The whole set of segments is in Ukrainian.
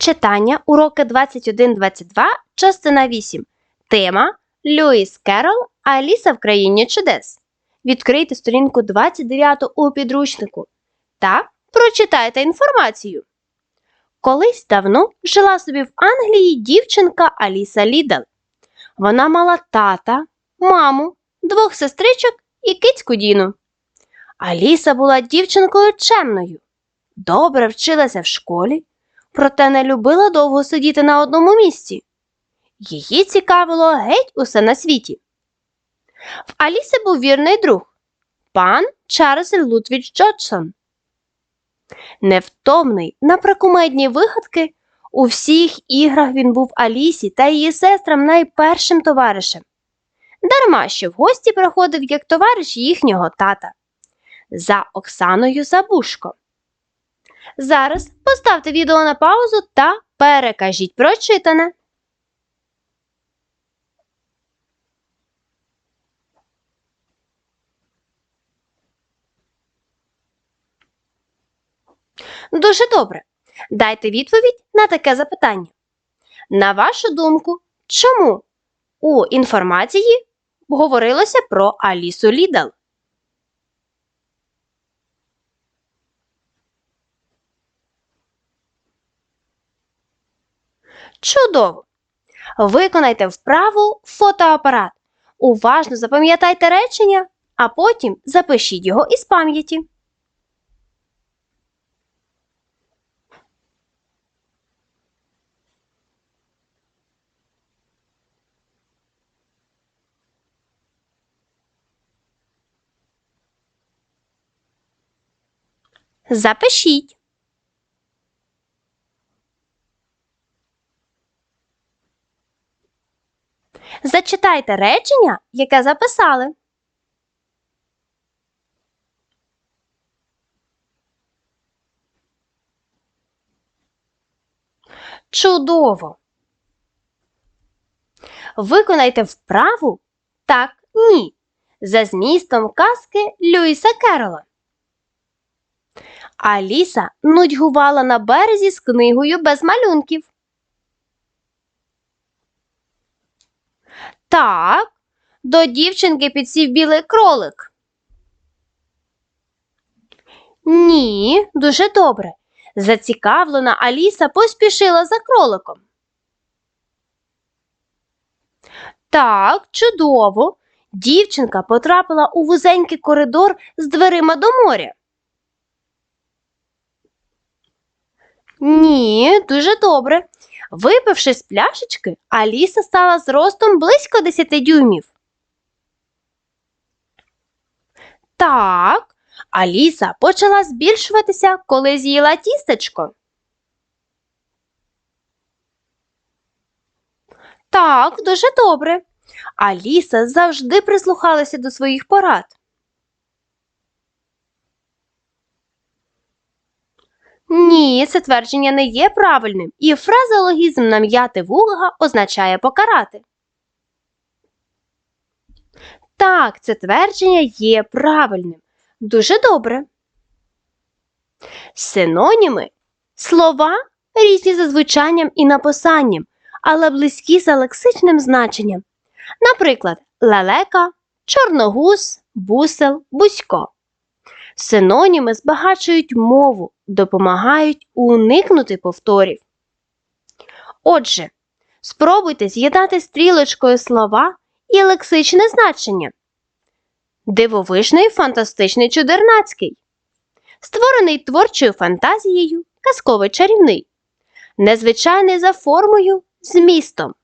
Читання уроки 21-22, частина 8. Тема Льюіс Керол Аліса в країні чудес. Відкрийте сторінку 29 у підручнику та прочитайте інформацію. Колись давно жила собі в Англії дівчинка Аліса Лідл. Вона мала тата, маму, двох сестричок і кицьку Діну. Аліса була дівчинкою чемною, добре вчилася в школі проте не любила довго сидіти на одному місці. Її цікавило геть усе на світі. В Аліси був вірний друг пан Чарльз Лутвіч Джодсон. Невтомний на прикумедні вигадки, у всіх іграх він був Алісі та її сестрам найпершим товаришем. Дарма що в гості приходив як товариш їхнього тата за Оксаною Забушко. Зараз поставте відео на паузу та перекажіть прочитане. Дуже добре. Дайте відповідь на таке запитання. На вашу думку, чому у інформації говорилося про Алісу Лідл? Чудово! Виконайте вправу фотоапарат. Уважно запам'ятайте речення, а потім запишіть його із пам'яті. Запишіть. Зачитайте речення, яке записали. Чудово! Виконайте вправу так, ні. За змістом казки Люїса Керола. Аліса нудьгувала на березі з книгою без малюнків. Так, до дівчинки підсів білий кролик. Ні, дуже добре. Зацікавлена Аліса поспішила за кроликом. Так, чудово. Дівчинка потрапила у вузенький коридор з дверима до моря. Ні, дуже добре. Випивши з пляшечки, Аліса стала зростом близько 10 дюймів. Так, Аліса почала збільшуватися, коли з'їла тістечко. Так, дуже добре. Аліса завжди прислухалася до своїх порад. Ні, це твердження не є правильним, і фразеологізм нам'яти вуга означає покарати. Так, це твердження є правильним. Дуже добре. Синоніми слова різні за звучанням і написанням, але близькі за лексичним значенням. Наприклад, лелека, чорногуз, бусел, бузько. Синоніми збагачують мову, допомагають уникнути повторів. Отже, спробуйте з'єднати стрілочкою слова і лексичне значення. Дивовижний, фантастичний чудернацький. Створений творчою фантазією, казковий чарівний. Незвичайний за формою, змістом.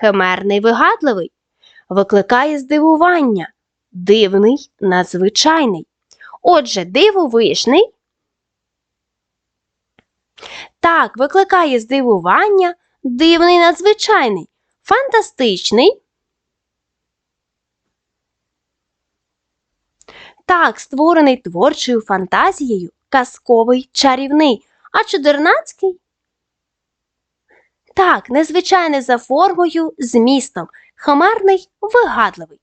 Химерний вигадливий. Викликає здивування. Дивний, надзвичайний. Отже, дивовижний. Так, викликає здивування, дивний надзвичайний, фантастичний. Так, створений творчою фантазією, казковий чарівний, а чудернацький. Так, незвичайний за формою, змістом, химерний, вигадливий.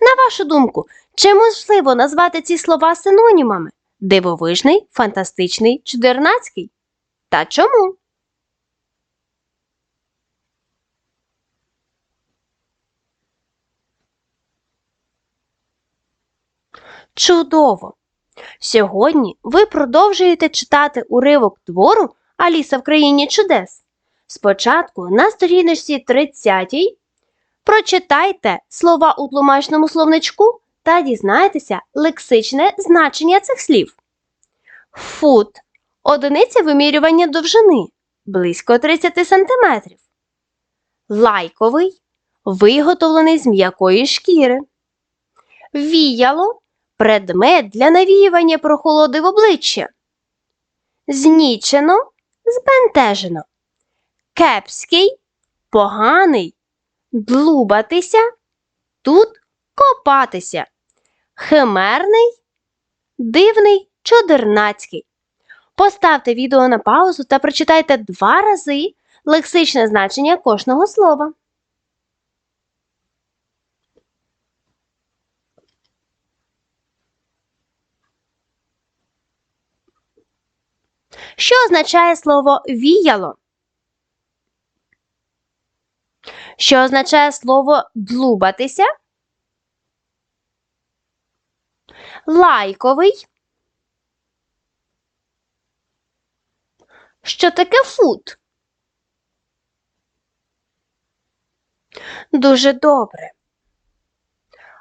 На вашу думку, чи можливо назвати ці слова синонімами дивовижний, фантастичний, чудернацький? Та чому? Чудово! Сьогодні ви продовжуєте читати уривок твору Аліса в країні чудес. Спочатку на сторіночці 30 прочитайте слова у тлумачному словничку та дізнайтеся лексичне значення цих слів. Фут одиниця вимірювання довжини близько 30 см. Лайковий виготовлений з м'якої шкіри. Віяло предмет для навіювання прохолоди в обличчя. Знічено збентежено. Кепський поганий. Длубатися тут копатися. Химерний, дивний, чудернацький. Поставте відео на паузу та прочитайте два рази лексичне значення кожного слова. Що означає слово віяло? Що означає слово длубатися? Лайковий. Що таке фут? Дуже добре.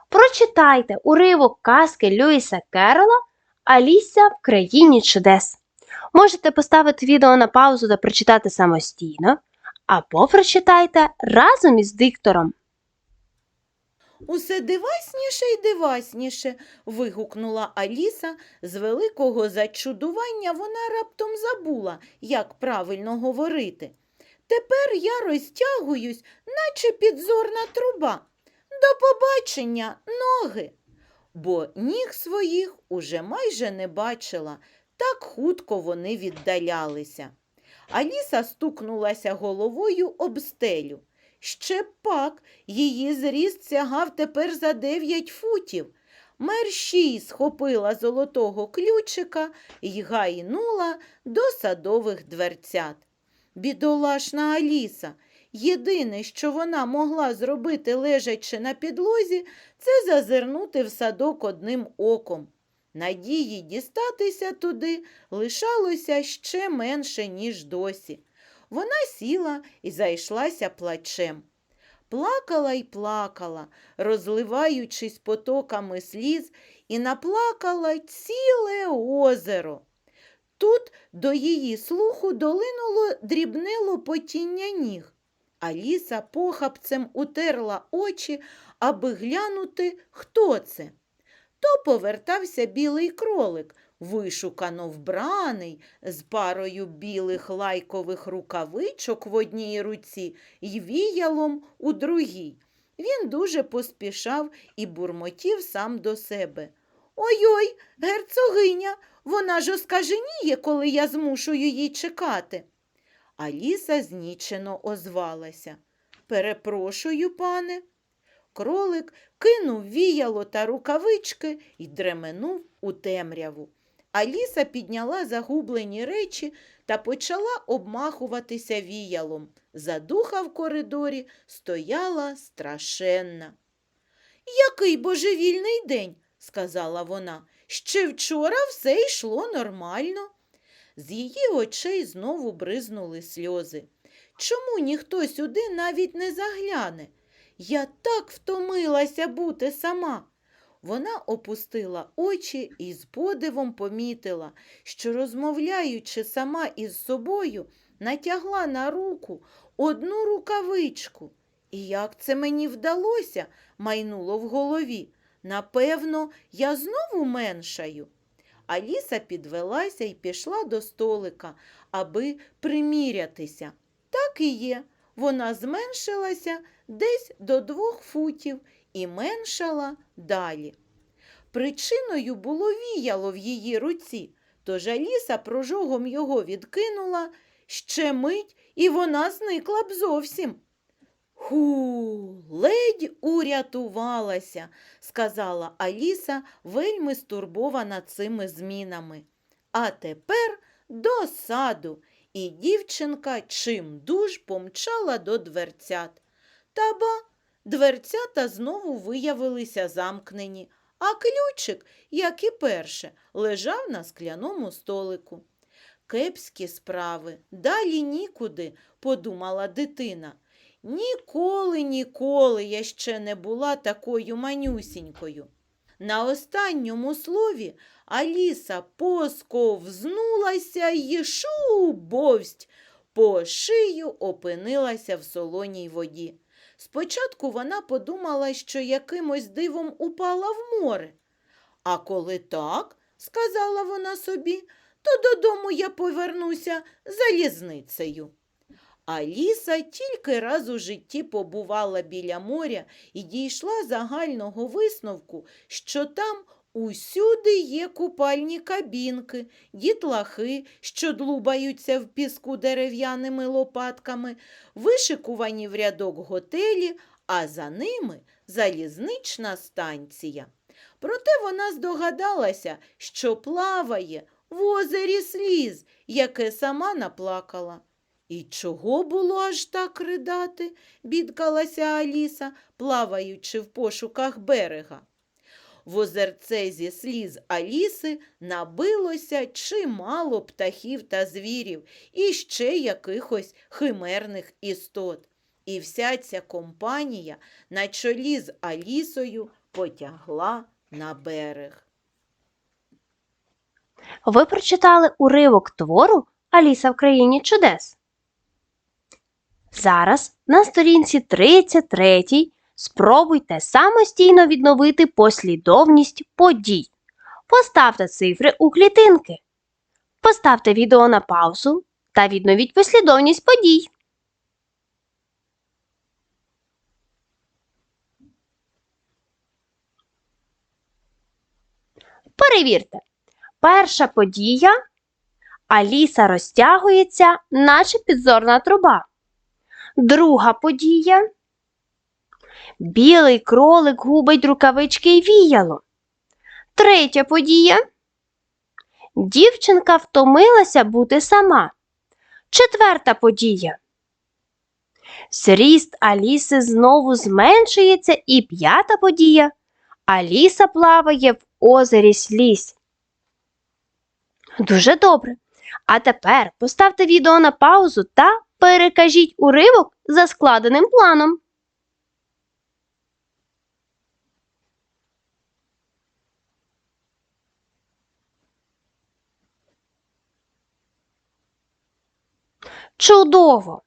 Прочитайте уривок казки Льюіса Керрола Аліся в країні чудес. Можете поставити відео на паузу та прочитати самостійно, або прочитайте разом із диктором. Усе дивасніше й дивасніше. вигукнула Аліса. З великого зачудування вона раптом забула, як правильно говорити. Тепер я розтягуюсь, наче підзорна труба. До побачення, ноги. Бо ніг своїх уже майже не бачила, так хутко вони віддалялися. Аліса стукнулася головою об стелю. Ще пак, її зріст сягав тепер за дев'ять футів. Мерщій схопила золотого ключика й гайнула до садових дверцят. Бідолашна Аліса. Єдине, що вона могла зробити, лежачи на підлозі, це зазирнути в садок одним оком. Надії дістатися туди лишалося ще менше, ніж досі. Вона сіла і зайшлася плачем. Плакала й плакала, розливаючись потоками сліз, і наплакала ціле озеро. Тут до її слуху долинуло дрібне лопотіння ніг. Аліса похапцем утерла очі, аби глянути, хто це. То повертався білий кролик, вишукано вбраний, з парою білих лайкових рукавичок в одній руці й віялом у другій. Він дуже поспішав і бурмотів сам до себе. Ой-ой, герцогиня, вона ж оскаженіє, коли я змушую її чекати. Аліса знічено озвалася. Перепрошую, пане. Кролик кинув віяло та рукавички і дременув у темряву. Аліса підняла загублені речі та почала обмахуватися віялом. Задуха в коридорі стояла страшенна. Який божевільний день, сказала вона. Ще вчора все йшло нормально. З її очей знову бризнули сльози. Чому ніхто сюди навіть не загляне? Я так втомилася бути сама. Вона опустила очі і з подивом помітила, що, розмовляючи сама із собою, натягла на руку одну рукавичку. І як це мені вдалося, майнуло в голові. Напевно, я знову меншаю. Аліса підвелася і пішла до столика, аби примірятися. Так і є. Вона зменшилася десь до двох футів і меншала далі. Причиною було віяло в її руці, тож Аліса прожогом його відкинула, ще мить, і вона зникла б зовсім. Ху, ледь урятувалася, сказала Аліса, вельми стурбована цими змінами. А тепер до саду, і дівчинка чим дуж помчала до дверцят. Та ба, дверцята знову виявилися замкнені, а ключик, як і перше, лежав на скляному столику. Кепські справи, далі нікуди, подумала дитина. Ніколи, ніколи я ще не була такою манюсінькою. На останньому слові Аліса посковзнулася й шубовсть по шию опинилася в солоній воді. Спочатку вона подумала, що якимось дивом упала в море. А коли так, сказала вона собі, то додому я повернуся залізницею. Аліса тільки раз у житті побувала біля моря і дійшла загального висновку, що там усюди є купальні кабінки, дітлахи, що длубаються в піску дерев'яними лопатками, вишикувані в рядок готелі, а за ними залізнична станція. Проте вона здогадалася, що плаває в озері сліз, яке сама наплакала. І чого було аж так ридати, бідкалася Аліса, плаваючи в пошуках берега. В озерце зі сліз Аліси набилося чимало птахів та звірів і ще якихось химерних істот. І вся ця компанія на чолі з Алісою потягла на берег. Ви прочитали уривок твору Аліса в країні чудес. Зараз на сторінці 33 спробуйте самостійно відновити послідовність подій. Поставте цифри у клітинки. Поставте відео на паузу та відновіть послідовність подій. Перевірте. Перша подія Аліса розтягується, наче підзорна труба. Друга подія Білий кролик губить рукавички й віяло. Третя подія Дівчинка втомилася бути сама. Четверта подія Зріст Аліси знову зменшується. І п'ята подія Аліса плаває в озері слізь. Дуже добре. А тепер поставте відео на паузу та перекажіть уривок за складеним планом. Чудово!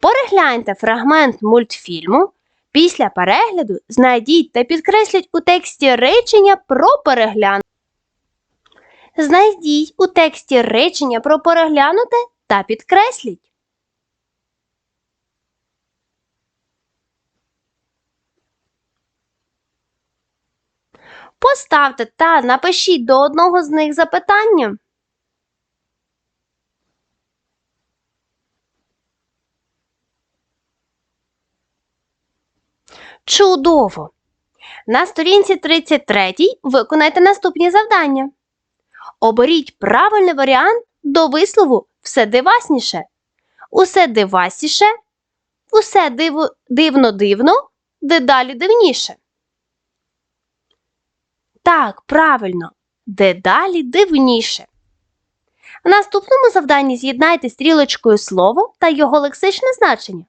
Перегляньте фрагмент мультфільму. Після перегляду знайдіть та підкресліть у тексті речення про переглянути. Знайдіть у тексті речення про переглянуте та підкресліть. Поставте та напишіть до одного з них запитання. Чудово! На сторінці 33 виконайте наступні завдання. Оберіть правильний варіант до вислову все дивасніше. Усе дивасіше, усе дивно дивно, дедалі дивніше. Так, правильно, дедалі дивніше. В наступному завданні з'єднайте стрілочкою слово та його лексичне значення.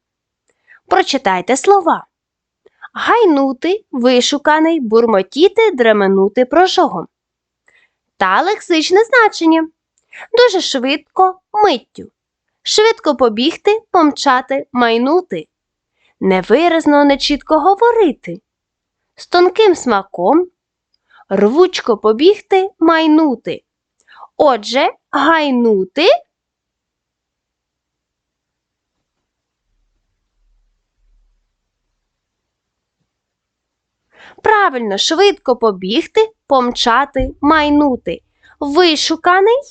Прочитайте слова. Гайнути, вишуканий, бурмотіти, дременути прожогом. Та лексичне значення. Дуже швидко миттю. Швидко побігти, помчати, майнути. Невиразно, нечітко говорити. З тонким смаком. Рвучко побігти, майнути. Отже, гайнути Правильно, швидко побігти, помчати, майнути. Вишуканий.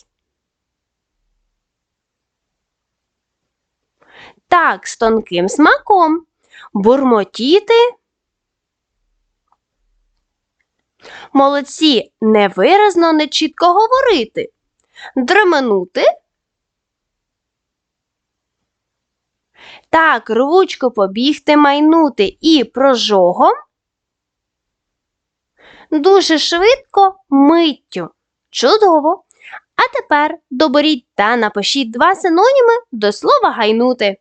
Так, з тонким смаком. Бурмотіти. Молодці, невиразно, нечітко говорити. Дременути. Так, рвучко побігти, майнути і прожогом. Дуже швидко миттю. Чудово! А тепер доберіть та напишіть два синоніми до слова гайнути.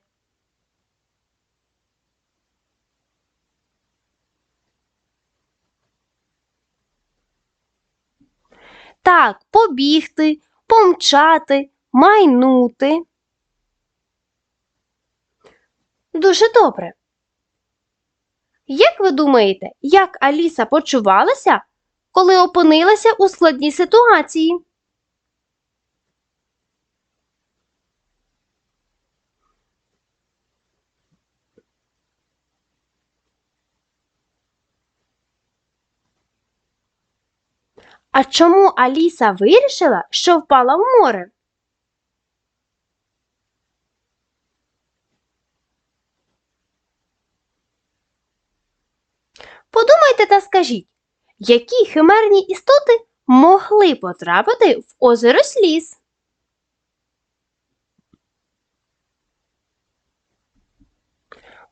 Так, побігти, помчати, майнути. Дуже добре. Як ви думаєте, як Аліса почувалася, коли опинилася у складній ситуації? А чому Аліса вирішила, що впала в море? Подумайте та скажіть, які химерні істоти могли потрапити в озеро Сліз?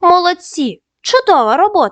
Молодці! Чудова робота!